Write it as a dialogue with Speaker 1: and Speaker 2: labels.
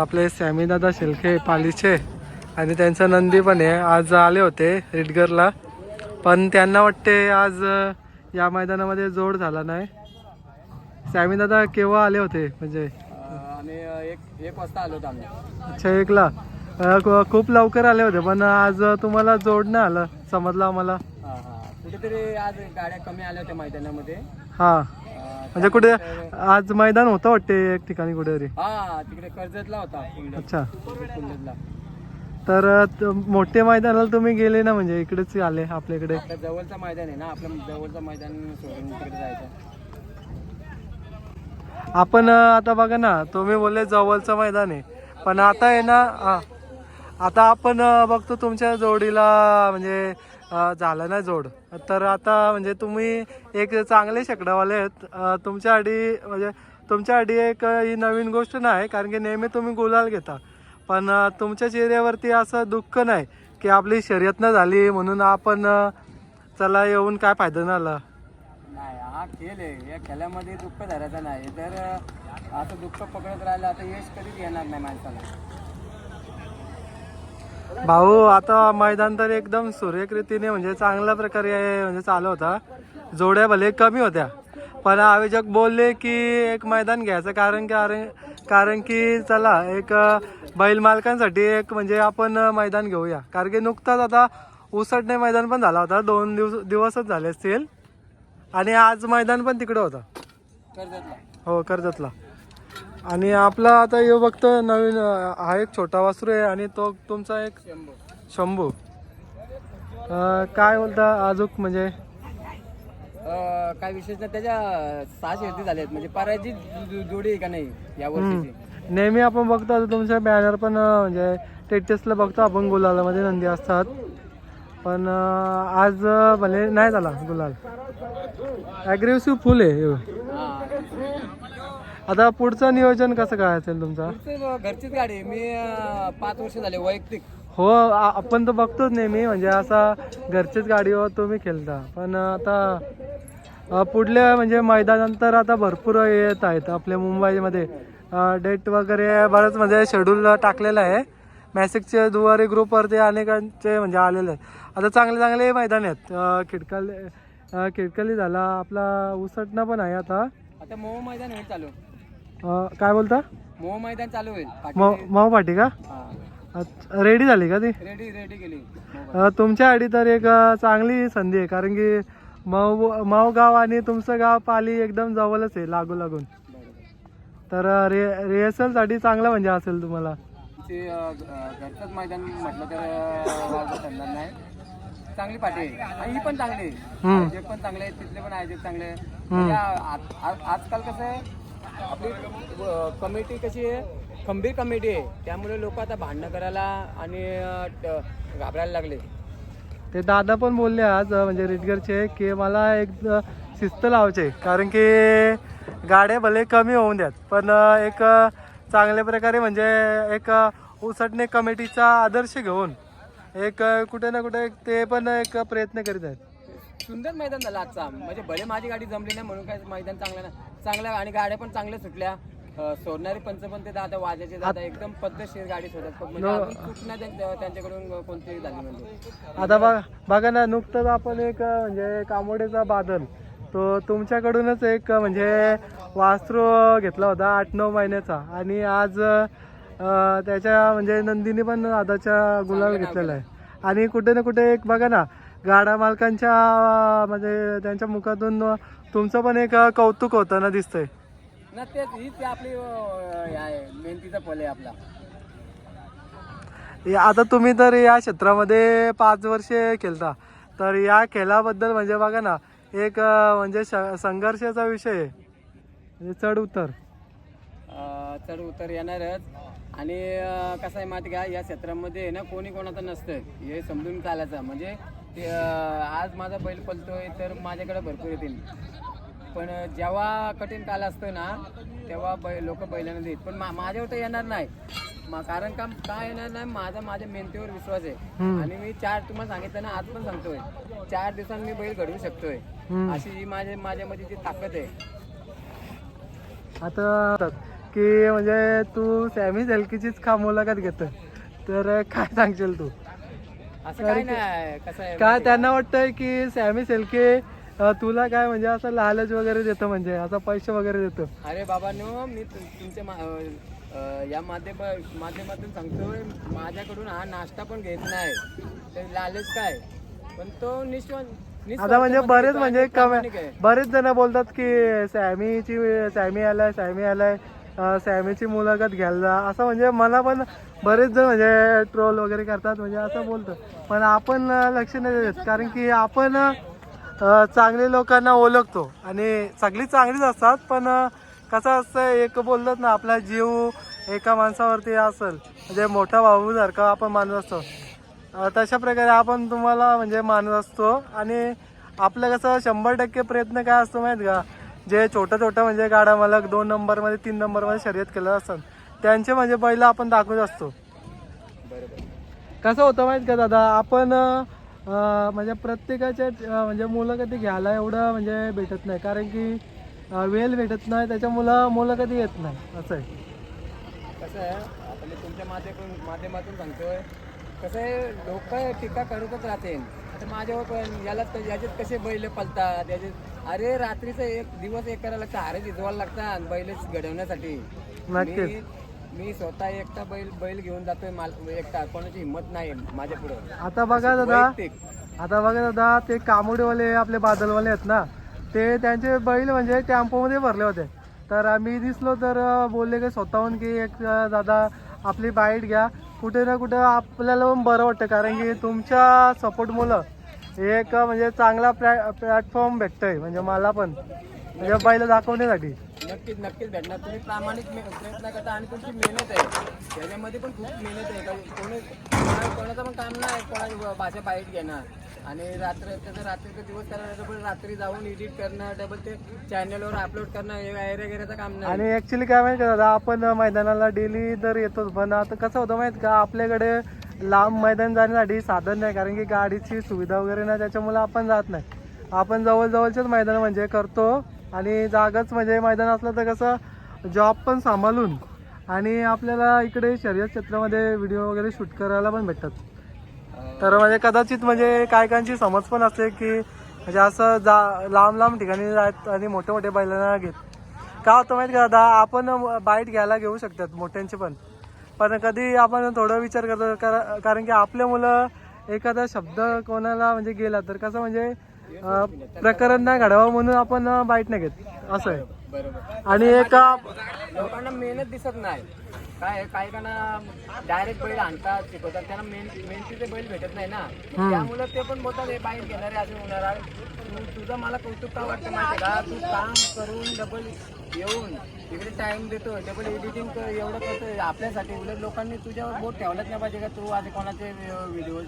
Speaker 1: आपले सॅमीदादा शेलखे पालीचे आणि त्यांचा नंदी पण आहे. आज आले होते रिटगरला. पण त्यांना वाटते आज या मैदानामध्ये जोड झाला नाही. सॅमीदादा केव्हा आले होते? म्हणजे
Speaker 2: आम्ही एक एक वाजता आलो होतो आम्ही.
Speaker 1: अच्छा एकला. खूप लवकर आले होते पण आज तुम्हाला जोड नाही आलं समजलं आम्हाला.
Speaker 2: कुठेतरी आज गाड्या कमी आल्या होत्या मैदानामध्ये.
Speaker 1: हां. म्हणजे कुठे आज मैदान होतं वाटते एक ठिकाणी कुठेतरी?
Speaker 2: हा तिकडे कर्जतला होता.
Speaker 1: अच्छा.
Speaker 2: कुंडतला.
Speaker 1: तर त- मोठे मैदानाला तुम्ही गेले ना म्हणजे इकडेच आले आपल्याकडे?
Speaker 2: आता जवळचं मैदान आहे ना आपलं जवळचं मैदान सोडून तिकडे जायचं.
Speaker 1: आपण अ, आता बघा ना तुम्ही बोलले जवळचं मैदान आहे. पण आता आहे ना हा, आता आपण अ, बघतो तुमच्या जोडीला म्हणजे झालं नाही जोड. तर आता म्हणजे तुम्ही एक चांगले शेकडावाले आहेत. तुमच्यासाठी तुमच्या म्हणजे तुमच्या आधी एक ही नवीन गोष्ट नाही कारण की नेहमी तुम्ही गुलाल घेता. पण तुमच्या चेहऱ्यावरती असं दुःख नाही की आपली शर्यत न झाली म्हणून आपण चला येऊन काय फायदा नाही आला
Speaker 2: नाही हा खेळ आहे. या खेळामध्ये दुःख धरायचं नाही. तर असं दुःख पकडत राहिलं आता यश कधीच येणार नाही माणसाला.
Speaker 1: भाऊ आता मैदान तर एकदम सुरेख रीतीने म्हणजे चांगल्या प्रकारे म्हणजे चालू होता. जोड्या भले कमी होत्या पण आयोजक बोलले की एक मैदान घ्यायचं कारण कारण कारण की चला एक बैल मालकांसाठी एक म्हणजे आपण मैदान घेऊया. कारण की नुकताच आता उसटणे मैदान पण झाला होता दोन दिवस दिवसच झाले असतील. आणि आज मैदान पण तिकडं होतं. हो कर्जतला. आणि आपला आता यो बघतो नवीन हा एक छोटा वासरू आहे आणि तो तुमचा एक
Speaker 2: शंभू.
Speaker 1: काय बोलता अजून म्हणजे?
Speaker 2: काय विशेष नाही त्याच्या सहा शर्ती झाल्यात म्हणजे पारायची जो- जोडी आहे का नाही या वर्षीची?
Speaker 1: नेहमी आपण बघतो आता तुमच्या बॅनर पण म्हणजे टेटेसला बघतो आपण गुलालामध्ये नंदी असतात. पण आज भले नाही झाला गुलाल. ॲग्रेसिव्ह फुल आहे हे. आता पुढचं नियोजन कसं काय असेल तुमचा?
Speaker 2: घरचीच गाडी आहे. मी अं, पाच वर्ष झाले वैयक्तिक.
Speaker 1: हो आ- आपण तर बघतोच नेहमी म्हणजे असा घरचीच गाडीवर तुम्ही खेळता. पण आता अ, पुढल्या म्हणजे मैदानानंतर आता भरपूर येत आहेत आपल्या मुंबईमध्ये. डेट वगैरे बरंच म्हणजे शेड्यूल टाकलेलं आहे. मॅसेजच्या दुवारे ग्रुपवरती अनेकांचे म्हणजे आलेले आहेत. आता चांगले चांगले मैदान आहेत. अ, खिडकाली अ, खिडकाली झाला. आपला उसटणं पण आहे आता.
Speaker 2: आता मोह मैदान होईल चालू.
Speaker 1: अ, काय बोलता?
Speaker 2: मोह मैदान चालू होईल.
Speaker 1: मऊ माऊ पाटी का? रेडी झाली का ती?
Speaker 2: रेडी रेडी केली.
Speaker 1: अ, तुमच्या आडी तर एक अ, चांगली संधी आहे कारण की मऊ मऊ गाव आणि तुमचं गाव पाली एकदम जवळच आहे लागू लागून. तर अ, रे रिहर्सलसाठी चांगलं म्हणजे असेल तुम्हाला.
Speaker 2: ते अं, ग- घरचंच मैदान म्हटलं तर अं, वाजवत ठरणार नाही. चांगली पाठी आहे. आणि ही पण चांगली आहे.
Speaker 1: हम्म.
Speaker 2: आयोजक पण चांगले आहेत तिथले पण आयोजक चांगले म्हणजे आ- आ- आजकाल कसं आहे आपली कमिटी कशी आहे? खंबीर कमिटी आहे. त्यामुळे लोक आता भांडणं करायला आणि घाबरायला लागले.
Speaker 1: ते दादा पण बोलले आज म्हणजे रिटगरचे की मला एक शिस्त लावायचे कारण की गाड्या भले कमी होऊन द्यात पण एक चांगल्या प्रकारे म्हणजे एक उसटणे कमिटीचा आदर्श घेऊन एक कुठे ना कुठे एक ते पण एक प्रयत्न करीत आहेत.
Speaker 2: सुंदर मैदान झालं आजचा म्हणजे भले माझी गाडी जमली नाही म्हणून काय मैदान चांगलं ना चांगलं आणि गाड्या पण चांगल्या सुटल्या. अं, सोडणारे पंच पण ते दादा वाजाचे दादा एकदम पद्धतशीर गाडी सोडत. म्हणजे अजून चूक नाही त्यांच्या- त्यांच्याकडून कोणतीही झाली म्हणजे.
Speaker 1: आता बघा बघा ना नुकतंच आपण एक अ, म्हणजे कामोडेचा बादल. तो तुमच्याकडूनच एक अ, म्हणजे वास्त्रू घेतला होता आठ नऊ महिन्याचा. आणि आज अ, त्याच्या म्हणजे नंदिनी पण दादाच्या गुलाल घेतलेला आहे. आणि कुठे ना कुठे एक बघा ना गाडा मालकांच्या म्हणजे त्यांच्या मुखातून तुमचं पण एक कौतुक होतं ना दिसतंय?
Speaker 2: ना तेच हीच आपली आहे मेहनतीचा फल आहे आपला.
Speaker 1: या- आता तुम्ही तर या क्षेत्रामध्ये पाच वर्षे खेळता तर या खेळाबद्दल म्हणजे बघा ना एक म्हणजे संघर्षाचा विषय आहे. म्हणजे चढ उतर.
Speaker 2: चढ उतर येणारच. आणि कसं आहे माहिती का या क्षेत्रामध्ये ना कोणी कोणाचं नसतं हे समजून चालायचं. म्हणजे ते, आज माझा बैल पलतोय तर माझ्याकडे भरपूर येतील. पण जेव्हा कठीण काल असतो ना तेव्हा बै लोक बैलांना देत. पण मा- माझ्यावर तर येणार नाही. मा- कारण का का येणार नाही? माझा माझ्या मेहनतीवर विश्वास आहे.
Speaker 1: हम्म.
Speaker 2: आणि मी चार तुम्हाला सांगितलं ना आज पण सांगतोय. चार दिवसांत मी बैल घडवू शकतोय.
Speaker 1: हम्म.
Speaker 2: अशी ही माझ्या माझ्यामध्ये जी ताकद आहे.
Speaker 1: आता की म्हणजे तू सॅमी सेल्कीचीच खा मुलाखत घेतोय. तर काय सांगशील तू?
Speaker 2: असं काय नाही कसं आहे
Speaker 1: काय त्यांना वाटतंय की सॅमी सेल्के अं, तुला काय म्हणजे असं लालच वगैरे देतो म्हणजे असं पैसे वगैरे देतो.
Speaker 2: अरे बाबांनो मी तु- तुमच्या मा- अं, अं, या माध्यम माध्यमातून सांगतोय माझ्याकडून हा नाश्ता पण घेत नाही. ते लालच काय? पण तो निस्वान
Speaker 1: आता म्हणजे बरेच म्हणजे कमे बरेच जण बोलतात की सॅमीची सॅमी आलाय सॅमी आलाय. सॅमीची मुलाखत घ्यायला. जा असं म्हणजे मला पण बरेच जण म्हणजे ट्रोल वगैरे करतात म्हणजे असं बोलतो. पण आपण लक्ष नाही देत. कारण की आपण चांगले लोकांना ओळखतो. आणि सगळी चांगलीच असतात पण कसं असतं एक बोलतात ना आपला जीव एका माणसावरती असेल. म्हणजे मोठा भाऊ सारखा आपण मानत असतो. तशा प्रकारे आपण तुम्हाला म्हणजे मानत असतो. आणि आपलं कसं शंभर टक्के प्रयत्न काय असतो माहीत का? जे छोटं छोटं म्हणजे गाडा मला दोन नंबरमध्ये तीन नंबरमध्ये शर्यत केलं असतात. त्यांचे म्हणजे बैल आपण दाखवत असतो.
Speaker 2: बरोबर
Speaker 1: कसं होतं माहीत का दादा? आपण म्हणजे प्रत्येकाच्या म्हणजे मुलं कधी घ्यायला एवढं म्हणजे भेटत नाही. कारण की वेल वेळ भेटत नाही त्याच्यामुळं कधी येत नाही. असं आहे.
Speaker 2: कसं आहे आता तुमच्या माध्यमातून माध्यमातून सांगतोय. कसं आहे लोक टीका करतच राहते आता माझ्यावर पण यालाच याच्यात कसे बैल पलतात याच्यात अरे रात्रीचं एक दिवस एक करायला लागतं अरे भिजवायला लागतात बैल घडवण्यासाठी
Speaker 1: नक्कीच.
Speaker 2: मी मी स्वतः एकटा बैल बैल घेऊन जातोय माल एकटा कोणाची हिंमत नाही माझ्या पुढे.
Speaker 1: आता बघा दादा. आता बघा दादा ते कामोडेवाले आपले बादलवाले आहेत ना ते त्यांचे बैल म्हणजे टेम्पोमध्ये भरले होते. तर आम्ही दिसलो तर अं, बोलले की स्वतःहून की एक अं, दादा आपली बाईट घ्या. कुठे ना कुठं आपल्याला पण बरं वाटतं कारण की तुमच्या सपोर्टमुळं एक म्हणजे चांगला प्लॅ प्लॅटफॉर्म भेटतोय म्हणजे मला पण. म्हणजे बैल दाखवण्यासाठी.
Speaker 2: नक्कीच नक्कीच भेटणार. तुम्ही प्रामाणिक मे- प्रयत्न करता आणि तुमची मेहनत आहे. त्याच्यामध्ये पण खूप मेहनत आहे. कोणी कोणा- कोणाचं पण काम नाही कोणा भाषा बाईट घेणार. आणि रात्र त्याचं रात्रीचा दिवस करायला डबल रात्री जाऊन एडिट करणं डबल ते चॅनलवर अपलोड करणं हे वगैरे वगैरेचं काम नाही.
Speaker 1: आणि ऍक्च्युली काय माहिती का दादा आपण मैदानाला डेली तर येतोच पण आता कसं होतं माहीत का आपल्याकडे लांब मैदान जाण्यासाठी साधन नाही कारण की गाडीची सुविधा वगैरे नाही त्याच्यामुळे आपण जात नाही. आपण जवळजवळचेच मैदान म्हणजे करतो आणि जागाच म्हणजे मैदान असलं तर कसं जॉब पण सांभाळून आणि आपल्याला इकडे शर्यत क्षेत्रामध्ये व्हिडिओ वगैरे शूट करायला पण भेटतात. तर म्हणजे कदाचित म्हणजे काय काहींची समज पण असते की म्हणजे असं जा लांब लांब ठिकाणी जात आणि मोठे मोठे बैलांना घेत. का होतं माहिती का दादा? आपण बाईट घ्यायला घेऊ शकतात मोठ्यांचे पण. पण कधी आपण थोडं विचार करतो कारण कारण की आपले मुलं एखादा शब्द कोणाला म्हणजे गेला तर कसं म्हणजे प्रकरण नाही घडावं म्हणून आपण बाईट नाही घेत. असं आहे. आणि एका
Speaker 2: लोकांना मेहनत दिसत नाही. काय आहे, काही काना डायरेक्ट बैल आणतात शिकवतात. त्यांना मेन मेहनतीचे बैल भेटत नाही ना त्यामुळे ते पण बोलतात हे बाईक घेणारे असे होणार आहे. तू तुझं मला कौतुक का वाटतं माहिती का? तू काम करून डबल येऊन तिकडे टाइम देतो डबल एडिटिंग एवढं करतोय. आपल्यासाठी उलट लोकांनी तुझ्यावर बोट ठेवलंच नाही पाहिजे का? तू आधी कोणाचे व्हिडिओ